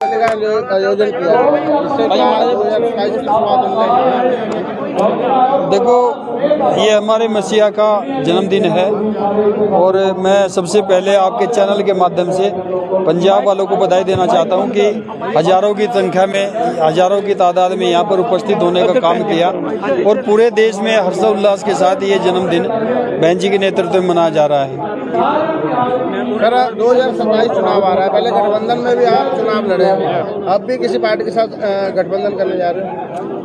आयोजन देखो, ये हमारे मसीहा का जन्मदिन है और मैं सबसे पहले आपके चैनल के माध्यम से पंजाब वालों को बधाई देना चाहता हूँ कि हज़ारों की संख्या में, हज़ारों की तादाद में यहाँ पर उपस्थित होने का काम किया और पूरे देश में हर्षोल्लास के साथ ये जन्मदिन बहन जी के नेतृत्व में मनाया जा रहा है। दो हज़ार सत्ताईस चुनाव आ रहा है। पहले गठबंधन में भी आप चुनाव लड़े हैं अब भी किसी पार्टी के साथ गठबंधन करने जा रहे हैं?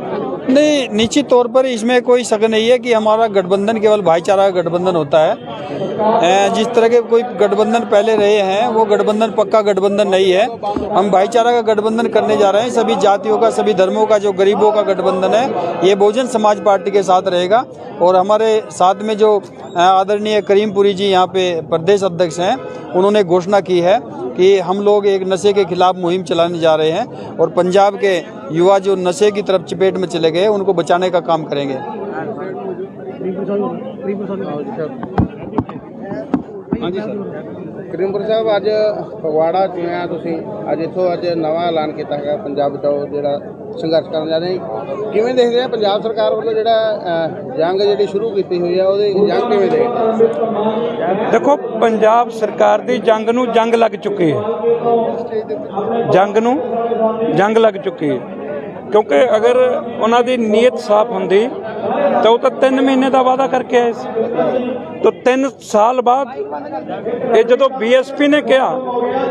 नहीं, निश्चित तौर पर इसमें कोई शक नहीं है कि हमारा गठबंधन केवल भाईचारा का गठबंधन होता है। जिस तरह के कोई गठबंधन पहले रहे हैं, वो गठबंधन पक्का गठबंधन नहीं है। हम भाईचारा का गठबंधन करने जा रहे हैं। सभी जातियों का, सभी धर्मों का, जो गरीबों का गठबंधन है, ये बहुजन समाज पार्टी के साथ रहेगा। और हमारे साथ में जो आदरणीय करीमपुरी जी यहाँ पे प्रदेश अध्यक्ष हैं, उन्होंने घोषणा की है कि हम लोग एक नशे के खिलाफ मुहिम चलाने जा रहे हैं और पंजाब के युवा जो नशे की तरफ़ चपेट में चले गए, उनको बचाने का काम करेंगे। ਹਾਂਜੀ ਸਰ। ਕਰੀਮਪੁਰ ਸਾਹਿਬ ਅੱਜ ਫਗਵਾੜਾ ਚੁਣਿਆ ਤੁਸੀਂ। ਅੱਜ ਇੱਥੋਂ ਅੱਜ ਨਵਾਂ ਐਲਾਨ ਕੀਤਾ ਹੈਗਾ ਪੰਜਾਬ ਬਚਾਓ ਜਿਹੜਾ ਸੰਘਰਸ਼ ਕਰਨ ਜਾ ਰਹੇ। ਕਿਵੇਂ ਦੇਖਦੇ ਆ ਪੰਜਾਬ ਸਰਕਾਰ ਵੱਲੋਂ ਜਿਹੜਾ ਜੰਗ ਜਿਹੜੀ ਸ਼ੁਰੂ ਕੀਤੀ ਹੋਈ ਆ ਉਹਦੀ ਜੰਗ ਕਿਵੇਂ ਦੇਖਦੇ ਦੇਖੋ ਪੰਜਾਬ ਸਰਕਾਰ ਦੀ ਜੰਗ ਨੂੰ ਜੰਗ ਲੱਗ ਚੁੱਕੀ ਹੈ। ਜੰਗ ਨੂੰ ਜੰਗ ਲੱਗ ਚੁੱਕੀ ਹੈ। ਕਿਉਂਕਿ ਅਗਰ ਉਹਨਾਂ ਦੀ ਨੀਅਤ ਸਾਫ਼ ਹੁੰਦੀ ਤਾਂ ਉਹ ਤਾਂ 3 ਮਹੀਨੇ ਦਾ ਵਾਅਦਾ ਕਰਕੇ ਆਏ ਸੀ। ਤਾਂ 3 ਸਾਲ ਬਾਅਦ ਇਹ ਜਦੋਂ ਬੀਐਸਪੀ ਨੇ ਕਿਹਾ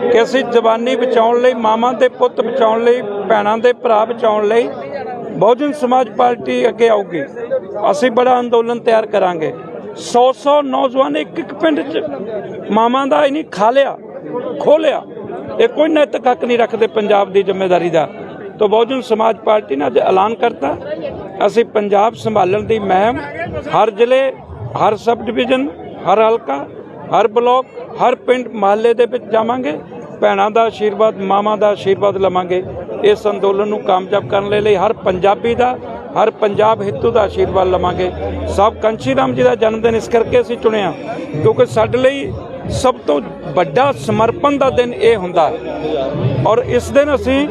ਕਿ ਅਸੀਂ ਜਵਾਨੀ ਬਚਾਉਣ ਲਈ, ਮਾਵਾਂ ਦੇ ਪੁੱਤ ਬਚਾਉਣ ਲਈ, ਭੈਣਾਂ ਦੇ ਭਰਾ ਬਚਾਉਣ ਲਈ ਬਹੁਜਨ ਸਮਾਜ ਪਾਰਟੀ ਅੱਗੇ ਆਊਗੀ, ਅਸੀਂ ਬੜਾ ਅੰਦੋਲਨ ਤਿਆਰ ਕਰਾਂਗੇ। 100-100 ਨੌਜਵਾਨ ਇੱਕ ਇੱਕ ਪਿੰਡ 'ਚ ਮਾਮਾ ਦਾ ਹੀ ਖਾ ਲਿਆ, ਖੋਲਿਆ। ਇਹ ਕੋਈ ਨੈਤਿਕ ਹੱਕ ਨਹੀਂ ਰੱਖਦੇ ਪੰਜਾਬ ਦੀ ਜ਼ਿੰਮੇਵਾਰੀ ਦਾ। ਤਾਂ ਬਹੁਜਨ ਸਮਾਜ ਪਾਰਟੀ ਨੇ ਅੱਜ ਐਲਾਨ ਕਰਤਾ। ਅਸੀਂ ਪੰਜਾਬ ਸੰਭਾਲਣ ਦੀ ਮਹਿਮ ਹਰ ਜ਼ਿਲ੍ਹੇ, ਹਰ ਸਬ ਡਿਵੀਜ਼ਨ ਹਰ ਹਲਕਾ, ਹਰ ਬਲਾਕ, ਹਰ ਪਿੰਡ ਮਹੱਲੇ ਦੇ ਵਿੱਚ ਜਾਵਾਂਗੇ। ਭੈਣਾਂ ਦਾ ਆਸ਼ੀਰਵਾਦ ਮਾਵਾਂ ਦਾ ਆਸ਼ੀਰਵਾਦ ਲਵਾਂਗੇ। ਇਸ ਅੰਦੋਲਨ ਨੂੰ ਕਾਮਯਾਬ ਕਰਨ ਦੇ ਲਈ ਹਰ ਪੰਜਾਬੀ ਦਾ, ਹਰ ਪੰਜਾਬ ਹਿੱਤੂ ਦਾ ਆਸ਼ੀਰਵਾਦ ਲਵਾਂਗੇ। ਸਭ ਕੰਚੀ ਰਾਮ ਜੀ ਦਾ ਜਨਮ ਦਿਨ ਇਸ ਕਰਕੇ ਅਸੀਂ ਚੁਣਿਆ ਕਿਉਂਕਿ ਸਾਡੇ ਲਈ ਸਭ ਤੋਂ ਵੱਡਾ ਸਮਰਪਣ ਦਾ ਦਿਨ ਇਹ ਹੁੰਦਾ। ਔਰ ਇਸ ਦਿਨ ਅਸੀਂ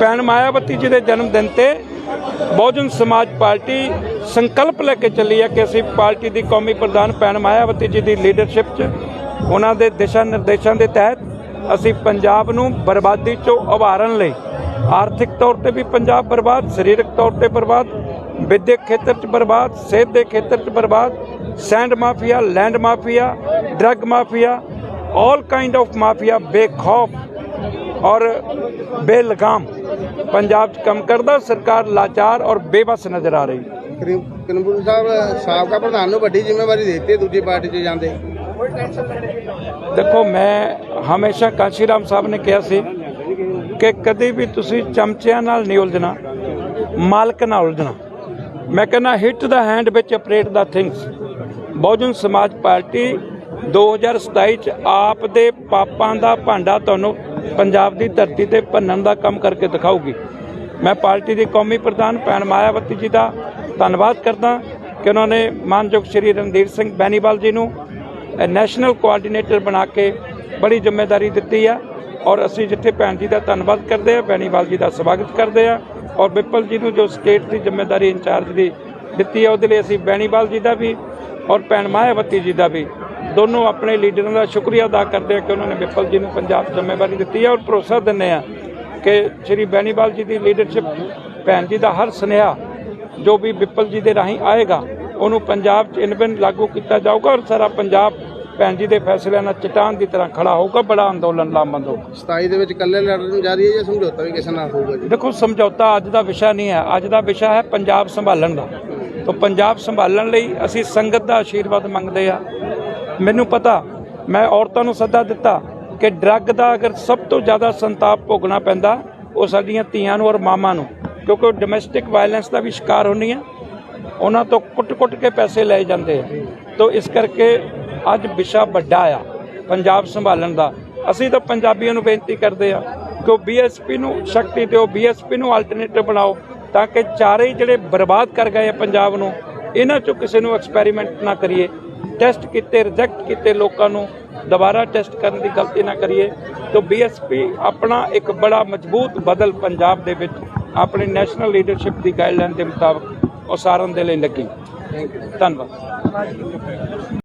ਭੈਣ ਮਾਇਆਵਤੀ ਜੀ ਦੇ ਜਨਮ ਦਿਨ ਤੇ ਬਹੁਜਨ ਸਮਾਜ ਪਾਰਟੀ ਸੰਕਲਪ ਲੈ ਕੇ ਚੱਲੀ ਹੈ ਕਿ ਅਸੀਂ ਪਾਰਟੀ ਦੀ ਕੌਮੀ ਪ੍ਰਧਾਨ ਭੈਣ ਮਾਇਆਵਤੀ ਜੀ ਦੀ ਲੀਡਰਸ਼ਿਪ 'ਚ ਉਹਨਾਂ ਦੇ ਦਿਸ਼ਾ ਨਿਰਦੇਸ਼ਾਂ ਦੇ ਤਹਿਤ ਅਸੀਂ ਪੰਜਾਬ ਨੂੰ ਬਰਬਾਦੀ ਚੋਂ ਉਭਾਰਨ ਲਈ ਆਰਥਿਕ ਤੌਰ ਤੇ ਵੀ ਪੰਜਾਬ ਬਰਬਾਦ, ਸਰੀਰਕ ਤੌਰ ਤੇ ਬਰਬਾਦ, ਵਿਦਿਅਕ ਖੇਤਰ 'ਚ ਬਰਬਾਦ, ਸਿਹਤ ਦੇ ਖੇਤਰ 'ਚ ਬਰਬਾਦ, sand mafia, land mafia, drug mafia all kind of mafia ਬੇਖੌਫ ਔਰ ਬੇਲਗਾਮ। ਪੰਜਾਬ 'ਚ ਕੰਮ ਕਰਦਾ ਸਰਕਾਰ ਲਾਚਾਰ ਔਰ ਬੇਬਸ ਨਜ਼ਰ ਆ ਰਹੀ। ਕਰੀਮਪੁਰ ਸਾਹਿਬ ਸਾਬਕਾ ਪ੍ਰਧਾਨ ਨੂੰ ਵੱਡੀ ਜ਼ਿੰਮੇਵਾਰੀ ਦਿੱਤੀ ਦੂਜੀ ਪਾਰਟੀ 'ਚ ਜਾਂਦੇ। ਦੇਖੋ ਮੈਂ ਹਮੇਸ਼ਾ ਕਾਂਸ਼ੀ ਰਾਮ ਸਾਹਿਬ ਨੇ ਕਿਹਾ ਸੀ ਕਿ ਕਦੇ ਵੀ ਤੁਸੀਂ ਚਮਚਿਆਂ ਨਾਲ ਨਹੀਂ ਉਲਝਣਾ ਮਾਲਕ ਨਾਲ ਉਲਝਣਾ। ਮੈਂ ਕਹਿੰਦਾ ਹਿੱਟ ਦਾ ਹੈਂਡ ਵਿੱਚ ਆਪਰੇਟ ਦਾ ਥਿੰਗਸ ਬਹੁਜਨ ਸਮਾਜ ਪਾਰਟੀ 2027 ਚ ਆਪ ਦੇ ਪਾਪਾਂ ਦਾ ਭਾਂਡਾ ਤੁਹਾਨੂੰ ਪੰਜਾਬ ਦੀ ਧਰਤੀ ਤੇ ਭੰਨਣ ਦਾ ਕੰਮ ਕਰਕੇ ਦਿਖਾਊਗੀ। ਮੈਂ ਪਾਰਟੀ ਦੀ ਕੌਮੀ ਪ੍ਰਧਾਨ ਭੈਣ ਮਾਇਆਵਤੀ ਜੀ ਦਾ ਧੰਨਵਾਦ ਕਰਦਾ ਕਿ ਉਹਨਾਂ ਨੇ ਮਾਨਯੋਗ ਸ਼੍ਰੀ ਰਣਧੀਰ ਸਿੰਘ ਬੈਨੀਵਾਲ ਜੀ ਨੂੰ ਨੈਸ਼ਨਲ ਕੋਆਰਡੀਨੇਟਰ ਬਣਾ ਕੇ ਬੜੀ ਜ਼ਿੰਮੇਵਾਰੀ ਦਿੱਤੀ ਆ ਔਰ ਅਸੀਂ ਜਿੱਥੇ ਭੈਣ ਜੀ ਦਾ ਧੰਨਵਾਦ ਕਰਦੇ ਆ, ਬੈਨੀਵਾਲ ਜੀ ਦਾ ਸਵਾਗਤ ਕਰਦੇ ਆ ਔਰ ਵਿਪਲ ਜੀ ਨੂੰ ਜੋ ਸਟੇਟ ਦੀ ਜ਼ਿੰਮੇਵਾਰੀ ਇੰਚਾਰਜ ਦੀ ਦਿੱਤੀ ਹੈ ਉਹਦੇ ਲਈ ਅਸੀਂ ਬੈਨੀਵਾਲ ਜੀ ਦਾ ਵੀ ਔਰ ਭੈਣ ਮਾਇਆਵਤੀ ਜੀ ਦਾ ਵੀ ਦੋਨੋਂ ਆਪਣੇ ਲੀਡਰਾਂ ਦਾ ਸ਼ੁਕਰੀਆ ਅਦਾ ਕਰਦੇ ਆ ਕਿ ਉਹਨਾਂ ਨੇ ਵਿਪਲ ਜੀ ਨੂੰ ਪੰਜਾਬ ਜ਼ਿੰਮੇਵਾਰੀ ਦਿੱਤੀ ਹੈ ਔਰ ਭਰੋਸਾ ਦਿੰਦੇ ਆ ਕਿ ਸ਼੍ਰੀ ਬੈਨੀਵਾਲ ਜੀ ਦੀ ਲੀਡਰਸ਼ਿਪ ਭੈਣ ਜੀ ਦਾ ਹਰ ਸੁਨੇਹਾ ਜੋ ਵੀ ਵਿਪਲ ਜੀ ਦੇ ਰਾਹੀਂ ਆਏਗਾ ਉਹਨੂੰ ਪੰਜਾਬ 'ਚ ਇਨਵਿਨ ਲਾਗੂ ਕੀਤਾ ਜਾਊਗਾ ਔਰ ਸਾਰਾ ਪੰਜਾਬ ਭੈਣ ਜੀ ਦੇ ਫੈਸਲਿਆਂ ਨਾਲ ਚਟਾਨ ਦੀ ਤਰ੍ਹਾਂ ਖੜਾ ਹੋਊਗਾ ਬੜਾ ਅੰਦੋਲਨ ਲਾਮਬੰਦ ਹੋਊਗਾ। 27 ਦੇ ਵਿੱਚ ਇਕੱਲੇ ਲੜਨ ਜਾ ਰਹੀ ਹੈ ਜਾਂ ਸਮਝੌਤਾ ਵੀ ਕਿਸੇ ਨਾਲ ਹੋਊਗਾ ਜੀ? ਦੇਖੋ ਸਮਝੌਤਾ ਅੱਜ ਦਾ ਵਿਸ਼ਾ ਨਹੀਂ ਹੈ। ਅੱਜ ਦਾ ਵਿਸ਼ਾ ਹੈ ਪੰਜਾਬ ਸੰਭਾਲਣ ਦਾ। ਤਾਂ ਪੰਜਾਬ ਸੰਭਾਲਣ ਲਈ ਅਸੀਂ ਸੰਗਤ ਦਾ ਆਸ਼ੀਰਵਾਦ ਮੰਗਦੇ ਆ ਮੈਨੂੰ ਪਤਾ, ਮੈਂ ਔਰਤਾਂ ਨੂੰ ਸੱਦਾ ਦਿੱਤਾ ਕਿ ਡਰੱਗ ਦਾ ਅਗਰ ਸਭ ਤੋਂ ਜ਼ਿਆਦਾ ਸੰਤਾਪ ਭੋਗਣਾ ਪੈਂਦਾ, ਉਹ ਸਾਡੀਆਂ ਧੀਆਂ ਨੂੰ ਔਰ ਮਾਵਾਂ ਨੂੰ, ਕਿਉਂਕਿ ਉਹ ਡੋਮੈਸਟਿਕ ਵਾਇਲੈਂਸ ਦਾ ਵੀ ਸ਼ਿਕਾਰ ਹੁੰਦੀਆਂ, ਉਹਨਾਂ ਤੋਂ ਕੁੱਟ-ਕੁੱਟ ਕੇ ਪੈਸੇ ਲਏ ਜਾਂਦੇ ਆ। ਤਾਂ ਇਸ ਕਰਕੇ ਅੱਜ ਵਿਸ਼ਾ ਵੱਡਾ ਆ, ਪੰਜਾਬ ਸੰਭਾਲਣ ਦਾ। ਅਸੀਂ ਤਾਂ ਪੰਜਾਬੀਆਂ ਨੂੰ ਬੇਨਤੀ ਕਰਦੇ ਆ ਕਿ ਉਹ ਬੀਐਸਪੀ ਨੂੰ ਸ਼ਕਤੀ ਦਿਓ ਬੀਐਸਪੀ ਨੂੰ ਆਲਟਰਨੇਟਿਵ ਬਣਾਓ, ਤਾਂ ਕਿ ਚਾਰੇ ਜਿਹੜੇ ਬਰਬਾਦ ਕਰ ਗਏ ਆ ਪੰਜਾਬ ਨੂੰ, ਇਹਨਾਂ ਚੋਂ ਕਿਸੇ ਨੂੰ ਐਕਸਪੈਰੀਮੈਂਟ ਨਾ ਕਰੀਏ। ਟੈਸਟ ਕੀਤੇ ਰਿਜੈਕਟ ਕੀਤੇ ਲੋਕਾਂ ਨੂੰ ਦੁਬਾਰਾ ਟੈਸਟ ਕਰਨ ਦੀ ਗਲਤੀ ਨਾ ਕਰੀਏ ਤਾਂ ਬੀਐਸਪੀ ਆਪਣਾ ਇੱਕ ਬੜਾ ਮਜ਼ਬੂਤ ਬਦਲ ਪੰਜਾਬ ਦੇ ਵਿੱਚ ਆਪਣੀ ਨੈਸ਼ਨਲ ਲੀਡਰਸ਼ਿਪ ਦੀ ਗਾਈਡਲਾਈਨ ਦੇ ਮੁਤਾਬਕ ਉਸਾਰਨ ਦੇ ਲਈ ਲੱਗੀ। ਧੰਨਵਾਦ।